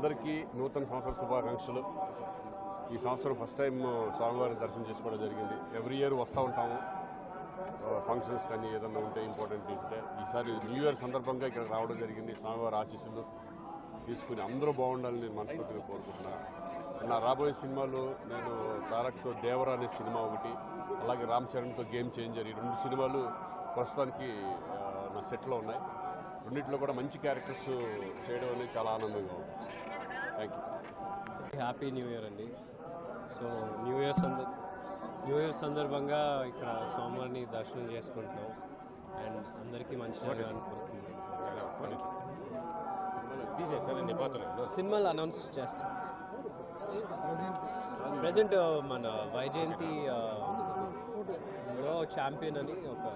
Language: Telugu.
అందరికీ నూతన సంవత్సర శుభాకాంక్షలు. ఈ సంవత్సరం ఫస్ట్ టైం స్వామివారి దర్శనం చేసుకోవడం జరిగింది. ఎవ్రీ ఇయర్ వస్తూ ఉంటాము. ఫంక్షన్స్ కానీ ఏదన్నా ఉంటే ఇంపార్టెంట్ ఇస్తే ఈసారి న్యూ ఇయర్ సందర్భంగా ఇక్కడ రావడం జరిగింది. స్వామివారి ఆశీస్సులు తీసుకుని అందరూ బాగుండాలని నేను మనస్ఫూర్తిగా కోరుకుంటున్నాను నా రాబోయే సినిమాలు నేను తారక్తో దేవరా అనే సినిమా ఒకటి అలాగే రామ్ చరణ్తో గేమ్ చేంజర్ ఈ రెండు సినిమాలు ప్రస్తుతానికి నా సెట్లో ఉన్నాయి. రెండిట్లో కూడా మంచి క్యారెక్టర్స్ చేయడం అనేది చాలా ఆనందంగా ఉంది. Thank you happy new year అండి. సో న్యూ ఇయర్ సందర్ న్యూ ఇయర్ సందర్భంగా ఇక్కడ స్వామివారిని దర్శనం చేసుకుంటున్నాం. అండ్ అందరికీ మంచి జరగాలని కోరుకుంటున్నాం. సినిమాలు అనౌన్స్ చేస్తాం. ప్రజెంట్ మన వైజయంతి ఛాంపియన్ అని ఒక